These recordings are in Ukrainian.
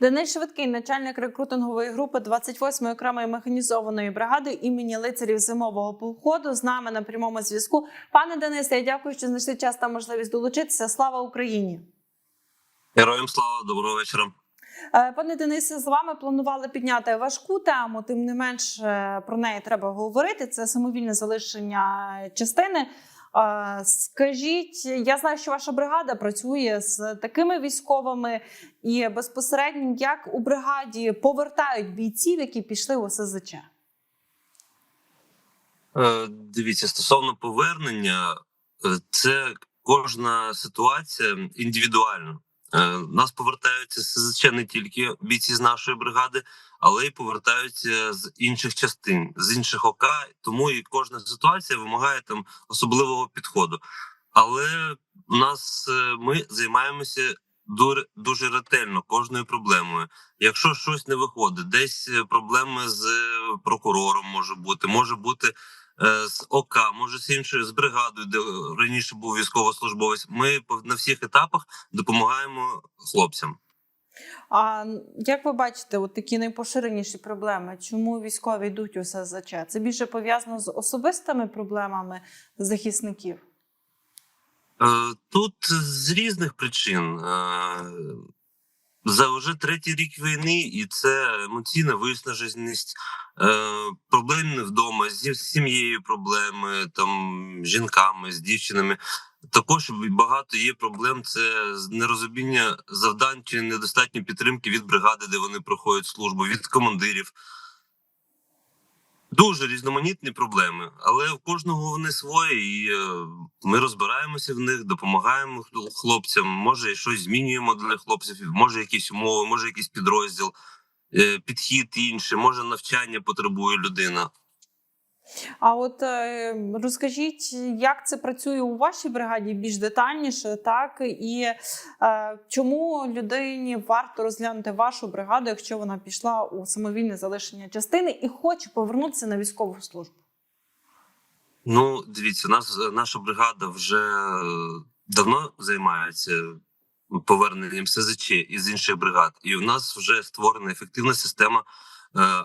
Денис Швидкий, начальник рекрутингової групи 28-ї окремої механізованої бригади імені лицарів зимового походу. З нами на прямому зв'язку. Пане Денисе, я дякую, що знайшли час та можливість долучитися. Слава Україні! Героям слава, доброго вечора. Е, Пане Денисе, з вами планували підняти важку тему. Тим не менш е, про неї треба говорити. Це самовільне залишення частини. Скажіть, я знаю, що ваша бригада працює з такими військовими, і безпосередньо як у бригаді повертають бійців, які пішли у СЗЧ. Е, Дивіться, стосовно повернення, е, це кожна ситуація індивідуальна. Е, Нас повертаються СЗЧ не тільки бійці з нашої бригади, але й повертаються з інших частин, з інших ОК. Тому і кожна ситуація вимагає там особливого підходу. Але у нас е, ми займаємося дуже, дуже ретельно кожною проблемою. Якщо щось не виходить, десь е, проблеми з прокурором може бути, може бути з ОК, може з іншою з бригадою, де раніше був військовослужбовець. Ми на всіх етапах допомагаємо хлопцям. А як ви бачите, от такі найпоширеніші проблеми? Чому військові йдуть у СЗЧ? Це більше пов'язано з особистими проблемами захисників? Е, Тут з різних причин. За вже третій рік війни, і це емоційна виснаженість, е, проблеми вдома, зі сім'єю проблеми, там з жінками, з дівчинами. Також багато є проблем. Це нерозуміння завдань чи недостатньо підтримки від бригади, де вони проходять службу, від командирів. Дуже різноманітні проблеми, але в кожного вони свої, і е, ми розбираємося в них, допомагаємо хл- хлопцям. Може, щось змінюємо для хлопців, може, якісь умови, може, якийсь підрозділ, е, підхід інший, може, навчання потребує людина. А от е, розкажіть, як це працює у вашій бригаді більш детальніше, так і е, чому людині варто розглянути вашу бригаду, якщо вона пішла у самовільне залишення частини і хоче повернутися на військову службу? Ну, дивіться, нас наша бригада вже давно займається поверненням СЗЧ із інших бригад, і у нас вже створена ефективна система е,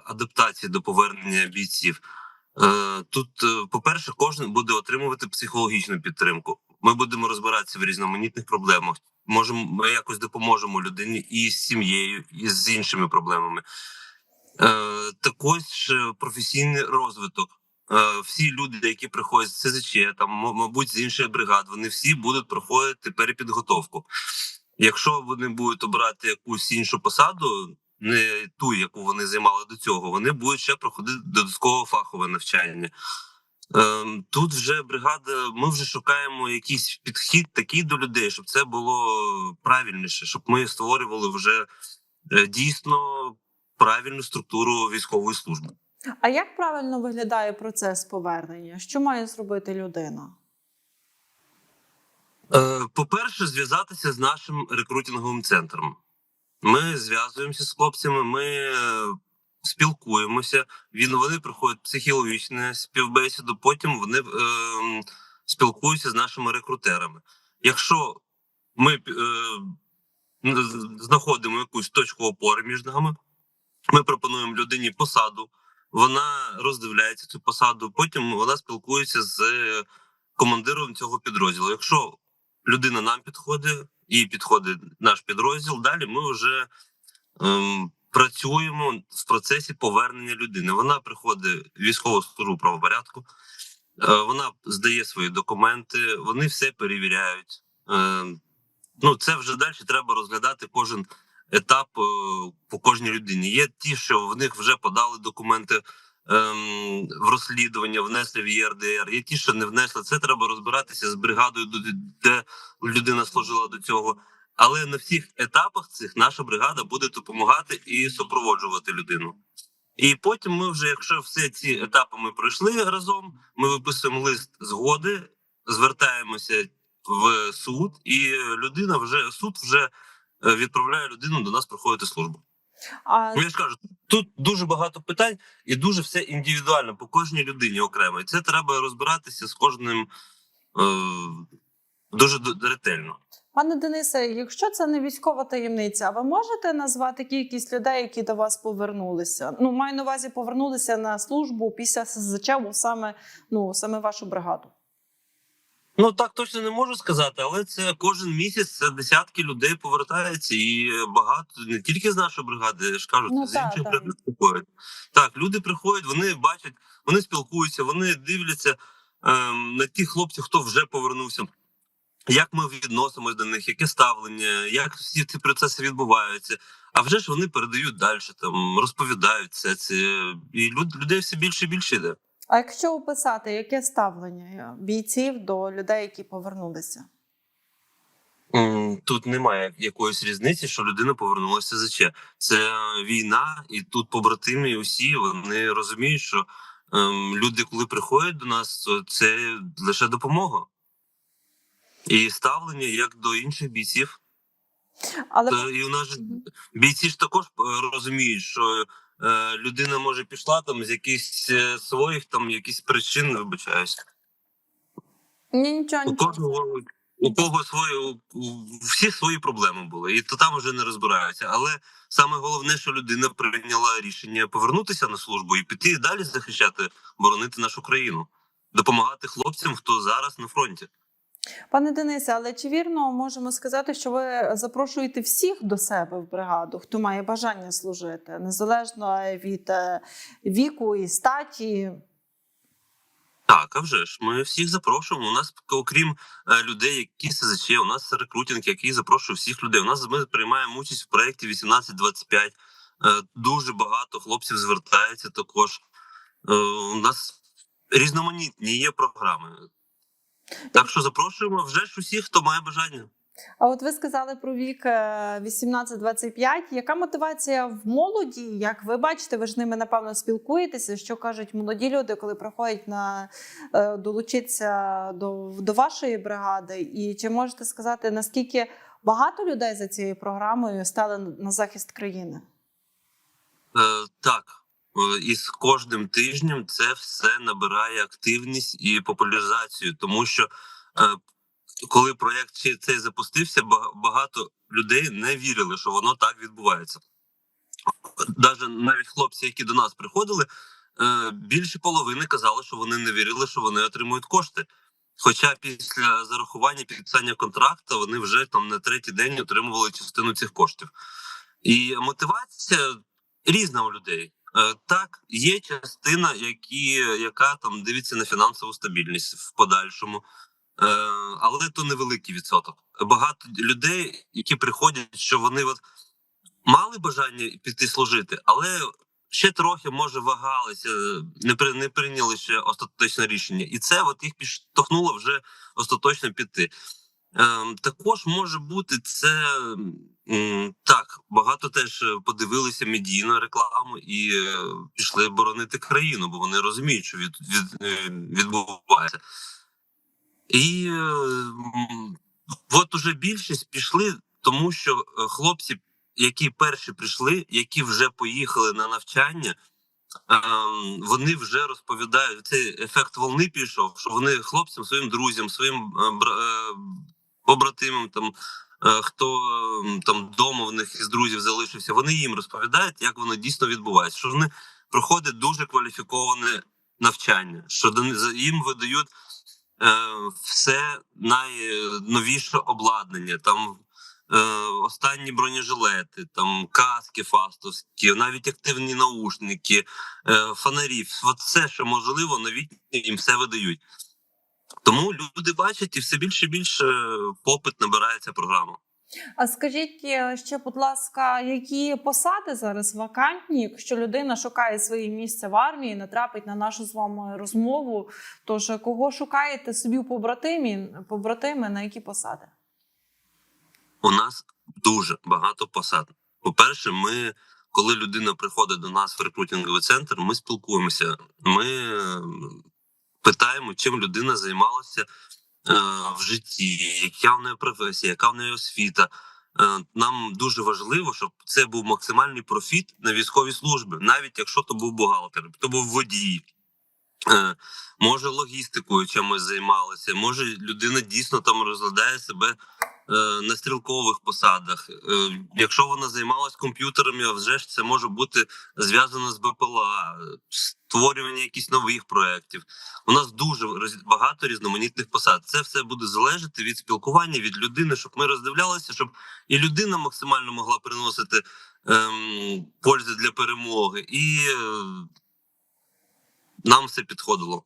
адаптації до повернення бійців. Е, Тут, е, по-перше, кожен буде отримувати психологічну підтримку. Ми будемо розбиратися в різноманітних проблемах. Можемо ми якось допоможемо людині і з сім'єю, і з іншими проблемами. Е, Також професійний розвиток. Всі люди, які приходять з СЗЧ, там, мабуть, з інших бригад, вони всі будуть проходити перепідготовку. Якщо вони будуть обирати якусь іншу посаду, не ту, яку вони займали до цього, вони будуть ще проходити додаткове фахове навчання. Ем, Тут вже бригада, ми вже шукаємо якийсь підхід такий до людей, щоб це було правильніше, щоб ми створювали вже е, дійсно правильну структуру військової служби. А як правильно виглядає процес повернення? Що має зробити людина? Е, По-перше, зв'язатися з нашим рекрутинговим центром. Ми зв'язуємося з хлопцями, ми е, спілкуємося. Він вони проходять психологічну співбесіду. Потім вони е, спілкуються з нашими рекрутерами. Якщо ми е, знаходимо якусь точку опори між нами, ми пропонуємо людині посаду. Вона роздивляється цю посаду. Потім вона спілкується з командиром цього підрозділу. Якщо людина нам підходить і підходить наш підрозділ, далі ми вже ем, працюємо в процесі повернення людини. Вона приходить в військову службу правопорядку, е, вона здає свої документи, вони все перевіряють. Е, ну, це вже далі треба розглядати кожен етап е, по кожній людині. Є ті, що в них вже подали документи ем, в розслідування, внесли в ЄРДР. Є ті, що не внесли. Це треба розбиратися з бригадою, де- де людина служила до цього. Але на всіх етапах цих наша бригада буде допомагати і супроводжувати людину. І потім ми вже, якщо всі ці етапи ми пройшли разом, ми виписуємо лист згоди, звертаємося в суд, і людина вже суд вже е, відправляє людину до нас проходити службу. А Ну, я ж кажу, тут дуже багато питань і дуже все індивідуально по кожній людині окремо. І це треба розбиратися з кожним е, дуже ретельно. Пане Денисе, якщо це не військова таємниця, ви можете назвати кількість людей, які до вас повернулися? Ну, маю на увазі, повернулися на службу після СЗЧ, у саме, ну, саме вашу бригаду. Ну так точно не можу сказати, але це кожен місяць це десятки людей повертаються, і багато не тільки з нашої бригади, я ж кажу, Ну, з інших бригад приходять. Так, люди приходять, вони бачать, вони спілкуються, вони дивляться ем, на тих хлопців, хто вже повернувся. Як ми відносимось до них, яке ставлення, як всі ці процеси відбуваються. А вже ж вони передають далі, там розповідають це. це і люд, людей все більше і більше йде. А якщо описати, яке ставлення бійців до людей, які повернулися? Тут немає якоїсь різниці, що людина повернулася з ЗЧ. Це війна, і тут побратими усі вони розуміють, що ем, люди, коли приходять до нас, то це лише допомога. І ставлення як до інших бійців. Але Та, і у нас Мгм. бійці ж також е, розуміють, що е, людина може пішла там з якихось е, своїх там якісь причин, вибачаюсь. ні, нічого, У кожного у кого свої у, у всіх свої проблеми були, і то там вже не розбираються. Але саме головне, що людина прийняла рішення повернутися на службу і піти і далі захищати, боронити нашу країну, допомагати хлопцям, хто зараз на фронті. Пане Денисе, але чи вірно можемо сказати, що ви запрошуєте всіх до себе в бригаду, хто має бажання служити, незалежно від е, віку і статі? Так, а вже ж ми всіх запрошуємо. У нас окрім е, людей, які СЗЧ, у нас рекрутинг, який запрошує всіх людей. У нас ми приймаємо участь в проєкті 1825. Е, дуже багато хлопців звертається також. У нас різноманітні є програми. Так що запрошуємо вже ж усіх, хто має бажання. А от ви сказали про вік е, 18-25. Яка мотивація в молоді? Як ви бачите, ви ж ними напевно спілкуєтеся. Що кажуть молоді люди, коли приходять на е, долучитися до, до вашої бригади? І чи можете сказати, наскільки багато людей за цією програмою стали на захист країни? Е, так, е, і з кожним тижнем це все набирає активність і популяризацію, тому що е, коли проєкт цей запустився, багато людей не вірили, що воно так відбувається. Даже навіть хлопці, які до нас приходили, е, більше половини казали, що вони не вірили, що вони отримують кошти. Хоча після зарахування підписання контракту вони вже там на третій день отримували частину цих коштів. І мотивація різна у людей. Е, Так, є частина, які, яка там дивиться на фінансову стабільність в подальшому, е, але то невеликий відсоток. Багато людей, які приходять, що вони от мали бажання піти служити, але ще трохи може вагалися, не при не прийняли ще остаточне рішення, і це от їх підштовхнуло вже остаточно піти. Ем, також може бути це так. Багато теж е, подивилися медійну рекламу і е, пішли боронити країну, бо вони розуміють, що від, від, е, відбувається. І от уже більшість пішли, тому що хлопці, які перші прийшли, які вже поїхали на навчання. Ем, вони вже розповідають цей ефект волни пішов, що вони хлопцям, своїм друзям, своїм побратимам, там е, хто там вдома в них із друзів залишився, вони їм розповідають, як воно дійсно відбувається. Що вони проходять дуже кваліфіковане навчання, що їм видають е, все найновіше обладнання. Там е, останні бронежилети, там каски фастовські, навіть активні наушники, фонарі, от все, що можливо, новітнє їм все видають. Тому люди бачать і все більше і більше попит набирає ця програма. А скажіть е, ще, будь ласка, які посади зараз вакантні, якщо людина шукає своє місце в армії, натрапить на нашу з вами розмову? Тож кого шукаєте собі в побратимі, побратими, на які посади? У нас дуже багато посад. По-перше, ми, коли людина приходить до нас в рекрутинговий центр, ми спілкуємося. Ми е, питаємо, чим людина займалася е, в житті, яка в неї професія, яка в неї освіта. Е, Нам дуже важливо, щоб це був максимальний профіт на військовій службі, навіть якщо то був бухгалтер, то був водій. Е, Може, логістикою чимось займалася, може, людина дійсно там розглядає себе е, на стрілкових посадах. Е, якщо вона займалась комп'ютерами, а вже ж це може бути зв'язано з БПЛА, е, створювання якихось нових проєктів. У нас дуже багато різноманітних посад. Це все буде залежати від спілкування, від людини, щоб ми роздивлялися, щоб і людина максимально могла приносити ем, пользи для перемоги, і е, нам все підходило.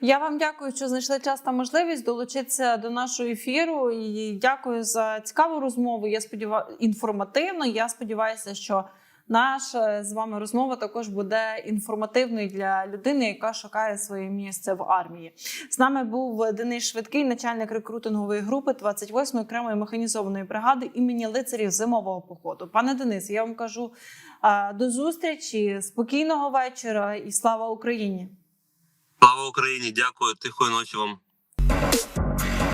Я вам дякую, що знайшли час та можливість долучитися до нашого ефіру. І дякую за цікаву розмову. Я сподіваюся, інформативно. Я сподіваюся, що наша з вами розмова також буде інформативною для людини, яка шукає своє місце в армії. З нами був Денис Швидкий, начальник рекрутингової групи 28-ї окремої механізованої бригади імені лицарів зимового походу. Пане Денис, я вам кажу до зустрічі, спокійного вечора і слава Україні! Слава Україні! Дякую, тихої ночі вам.